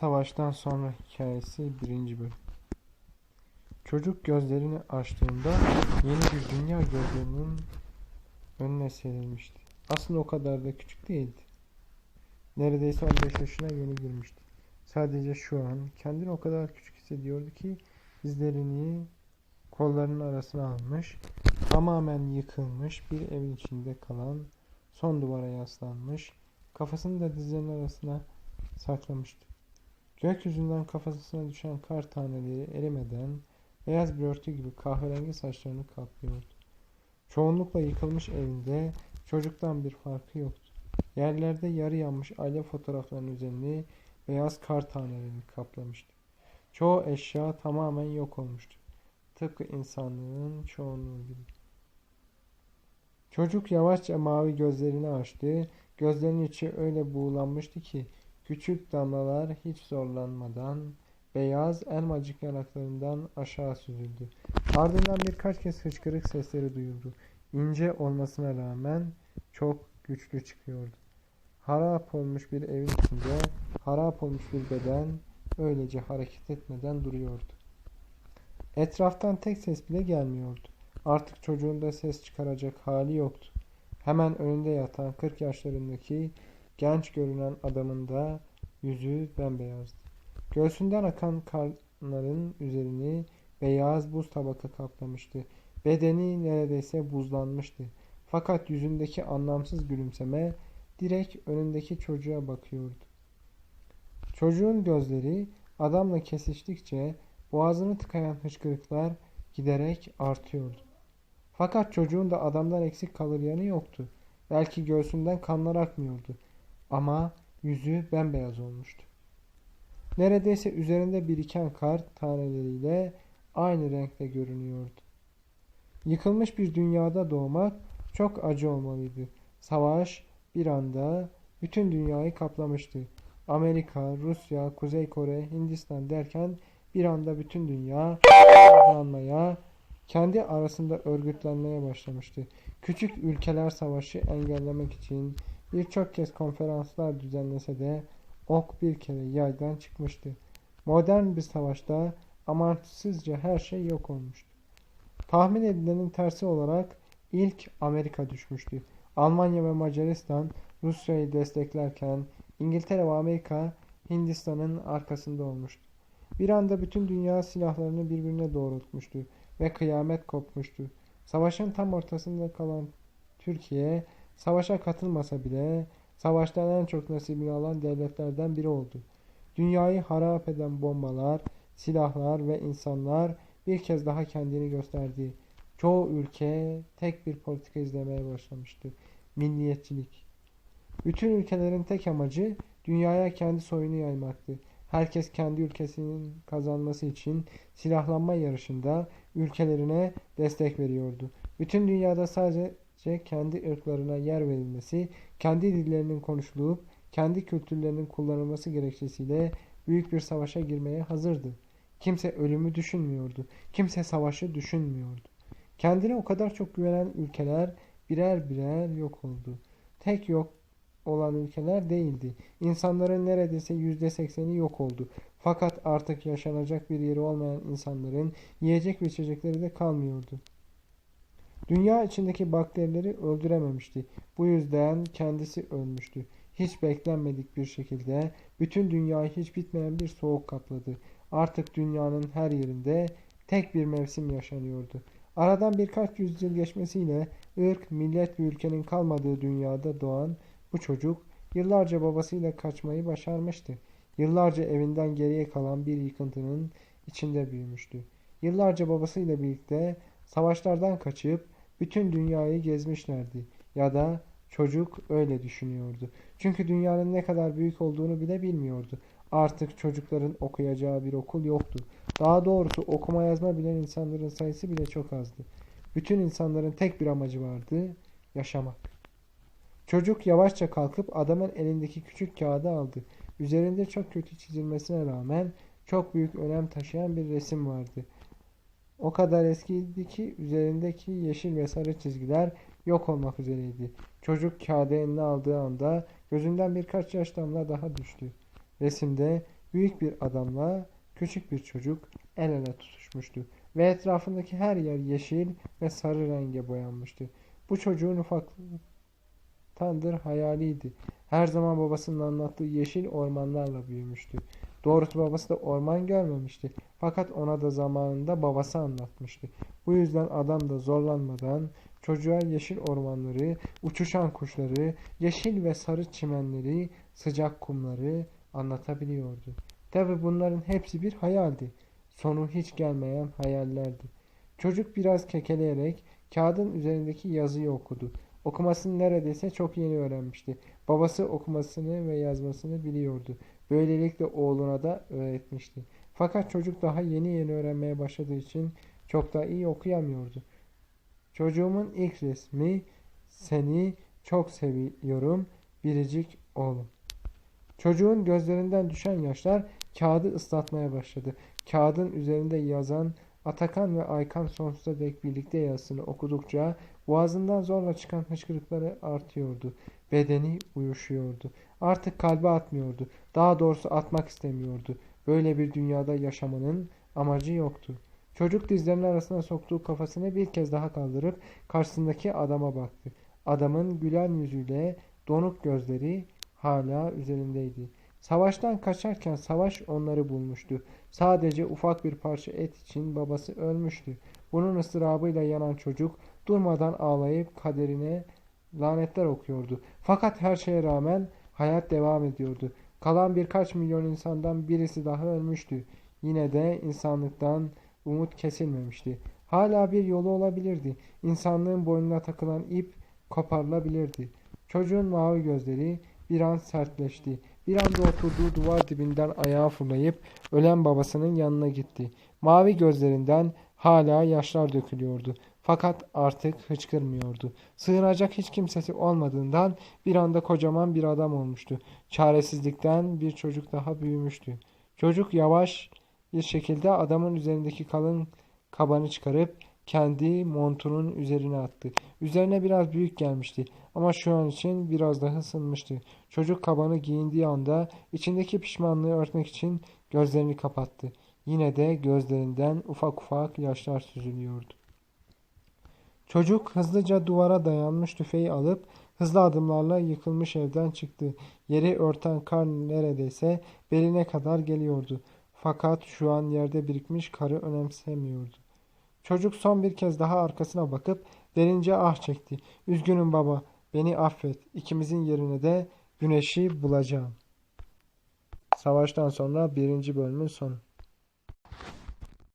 Savaştan sonra hikayesi 1. bölüm. Çocuk gözlerini açtığında yeni bir dünya gözlerinin önüne serilmişti. Aslında o kadar da küçük değildi. Neredeyse 15 yaşına yeni girmişti. Sadece şu an kendini o kadar küçük hissediyordu ki dizlerini kollarının arasına almış, tamamen yıkılmış bir evin içinde kalan, son duvara yaslanmış, kafasını da dizlerinin arasına saklamıştı. Gökyüzünden kafasına düşen kar taneleri erimeden beyaz bir örtü gibi kahverengi saçlarını kaplıyordu. Çoğunlukla yıkılmış evinde çocuktan bir farkı yoktu. Yerlerde yarı yanmış aile fotoğraflarının üzerini beyaz kar taneleri kaplamıştı. Çoğu eşya tamamen yok olmuştu. Tıpkı insanlığın çoğunluğu gibi. Çocuk yavaşça mavi gözlerini açtı. Gözlerinin içi öyle buğulanmıştı ki küçük damlalar hiç zorlanmadan beyaz elmacık yanaklarından aşağı süzüldü. Ardından birkaç kez hıçkırık sesleri duyuldu. İnce olmasına rağmen çok güçlü çıkıyordu. Harap olmuş bir evin içinde harap olmuş bir beden öylece hareket etmeden duruyordu. Etraftan tek ses bile gelmiyordu. Artık çocuğun da ses çıkaracak hali yoktu. Hemen önünde yatan 40 yaşlarındaki genç görünen adamın da yüzü bembeyazdı. Göğsünden akan kanların üzerini beyaz buz tabaka kaplamıştı. Bedeni neredeyse buzlanmıştı. Fakat yüzündeki anlamsız gülümseme direkt önündeki çocuğa bakıyordu. Çocuğun gözleri adamla kesiştikçe boğazını tıkayan hıçkırıklar giderek artıyordu. Fakat çocuğun da adamdan eksik kalır yanı yoktu. Belki göğsünden kanlar akmıyordu. Ama yüzü bembeyaz olmuştu. Neredeyse üzerinde biriken kar taneleriyle aynı renkte görünüyordu. Yıkılmış bir dünyada doğmak çok acı olmalıydı. Savaş bir anda bütün dünyayı kaplamıştı. Amerika, Rusya, Kuzey Kore, Hindistan derken bir anda bütün dünya silahlanmaya, kendi arasında örgütlenmeye başlamıştı. Küçük ülkeler savaşı engellemek için birçok kez konferanslar düzenlese de ok bir kere yaydan çıkmıştı. Modern bir savaşta amansızca her şey yok olmuştu. Tahmin edilenin tersi olarak ilk Amerika düşmüştü. Almanya ve Macaristan Rusya'yı desteklerken İngiltere ve Amerika Hindistan'ın arkasında olmuştu. Bir anda bütün dünya silahlarını birbirine doğrultmuştu ve kıyamet kopmuştu. Savaşın tam ortasında kalan Türkiye savaşa katılmasa bile savaştan en çok nasibini alan devletlerden biri oldu. Dünyayı harap eden bombalar, silahlar ve insanlar bir kez daha kendini gösterdi. Çoğu ülke tek bir politika izlemeye başlamıştı. Milliyetçilik. Bütün ülkelerin tek amacı dünyaya kendi soyunu yaymaktı. Herkes kendi ülkesinin kazanması için silahlanma yarışında ülkelerine destek veriyordu. Bütün dünyada sadece kendi ırklarına yer verilmesi, kendi dillerinin konuşulup kendi kültürlerinin kullanılması gerekçesiyle büyük bir savaşa girmeye hazırdı. Kimse ölümü düşünmüyordu. Kimse savaşı düşünmüyordu. Kendine o kadar çok güvenen ülkeler birer birer yok oldu. Tek yok olan ülkeler değildi. İnsanların neredeyse yüzde sekseni yok oldu. Fakat artık yaşanacak bir yeri olmayan insanların yiyecek ve içecekleri de kalmıyordu. Dünya içindeki bakterileri öldürememişti. Bu yüzden kendisi ölmüştü. Hiç beklenmedik bir şekilde bütün dünyayı hiç bitmeyen bir soğuk kapladı. Artık dünyanın her yerinde tek bir mevsim yaşanıyordu. Aradan birkaç yüzyıl geçmesiyle ırk, millet ve ülkenin kalmadığı dünyada doğan bu çocuk yıllarca babasıyla kaçmayı başarmıştı. Yıllarca evinden geriye kalan bir yıkıntının içinde büyümüştü. Yıllarca babasıyla birlikte savaşlardan kaçıp bütün dünyayı gezmişlerdi. Ya da çocuk öyle düşünüyordu. Çünkü dünyanın ne kadar büyük olduğunu bile bilmiyordu. Artık çocukların okuyacağı bir okul yoktu. Daha doğrusu okuma yazma bilen insanların sayısı bile çok azdı. Bütün insanların tek bir amacı vardı, yaşamak. Çocuk yavaşça kalkıp adamın elindeki küçük kağıdı aldı. Üzerinde çok kötü çizilmesine rağmen çok büyük önem taşıyan bir resim vardı. O kadar eskiydi ki üzerindeki yeşil ve sarı çizgiler yok olmak üzereydi. Çocuk kağıdı eline aldığı anda gözünden birkaç yaş damla daha düştü. Resimde Büyük bir adamla küçük bir çocuk el ele tutuşmuştu ve etrafındaki her yer yeşil ve sarı renge boyanmıştı. Bu çocuğun ufaklıktandır hayaliydi. Her zaman babasının anlattığı yeşil ormanlarla büyümüştü. Doğrusu babası da orman görmemişti. Fakat ona da zamanında babası anlatmıştı. Bu yüzden adam da zorlanmadan çocuğa yeşil ormanları, uçuşan kuşları, yeşil ve sarı çimenleri, sıcak kumları anlatabiliyordu. Tabi bunların hepsi bir hayaldi. Sonu hiç gelmeyen hayallerdi. Çocuk biraz kekeleyerek kağıdın üzerindeki yazıyı okudu. Okumasını neredeyse çok yeni öğrenmişti. Babası okumasını ve yazmasını biliyordu. Böylelikle oğluna da öğretmişti. Fakat çocuk daha yeni yeni öğrenmeye başladığı için çok da iyi okuyamıyordu. Çocuğumun ilk resmi seni çok seviyorum biricik oğlum. Çocuğun gözlerinden düşen yaşlar kağıdı ıslatmaya başladı. Kağıdın üzerinde yazan Atakan ve Aykan sonsuza dek birlikte yazısını okudukça boğazından zorla çıkan hıçkırıkları artıyordu. Bedeni uyuşuyordu. Artık kalbi atmıyordu. Daha doğrusu atmak istemiyordu. Böyle bir dünyada yaşamanın amacı yoktu. Çocuk dizlerinin arasına soktuğu kafasını bir kez daha kaldırıp karşısındaki adama baktı. Adamın gülen yüzüyle donuk gözleri hala üzerindeydi. Savaştan kaçarken savaş onları bulmuştu. Sadece ufak bir parça et için babası ölmüştü. Bunun ıstırabıyla yanan çocuk durmadan ağlayıp kaderine lanetler okuyordu. Fakat her şeye rağmen hayat devam ediyordu. Kalan birkaç milyon insandan birisi daha ölmüştü. Yine de insanlıktan umut kesilmemişti. Hala bir yolu olabilirdi. İnsanlığın boynuna takılan ip koparılabilirdi. Çocuğun mavi gözleri bir an sertleşti. Bir anda oturduğu duvar dibinden ayağa fırlayıp ölen babasının yanına gitti. Mavi gözlerinden hala yaşlar dökülüyordu. Fakat artık hıçkırmıyordu. Sığınacak hiç kimsesi olmadığından bir anda kocaman bir adam olmuştu. Çaresizlikten bir çocuk daha büyümüştü. Çocuk yavaş bir şekilde adamın üzerindeki kalın kabanı çıkarıp kendi montunun üzerine attı. Üzerine biraz büyük gelmişti ama şu an için biraz daha ısınmıştı. Çocuk kabanı giyindiği anda içindeki pişmanlığı örtmek için gözlerini kapattı. Yine de gözlerinden ufak ufak yaşlar süzülüyordu. Çocuk hızlıca duvara dayanmış tüfeği alıp hızlı adımlarla yıkılmış evden çıktı. Yeri örten kar neredeyse beline kadar geliyordu. Fakat şu an yerde birikmiş karı önemsemiyordu. Çocuk son bir kez daha arkasına bakıp derince ah çekti. Üzgünüm baba, beni affet. İkimizin yerine de güneşi bulacağım. Savaştan sonra birinci bölümün sonu.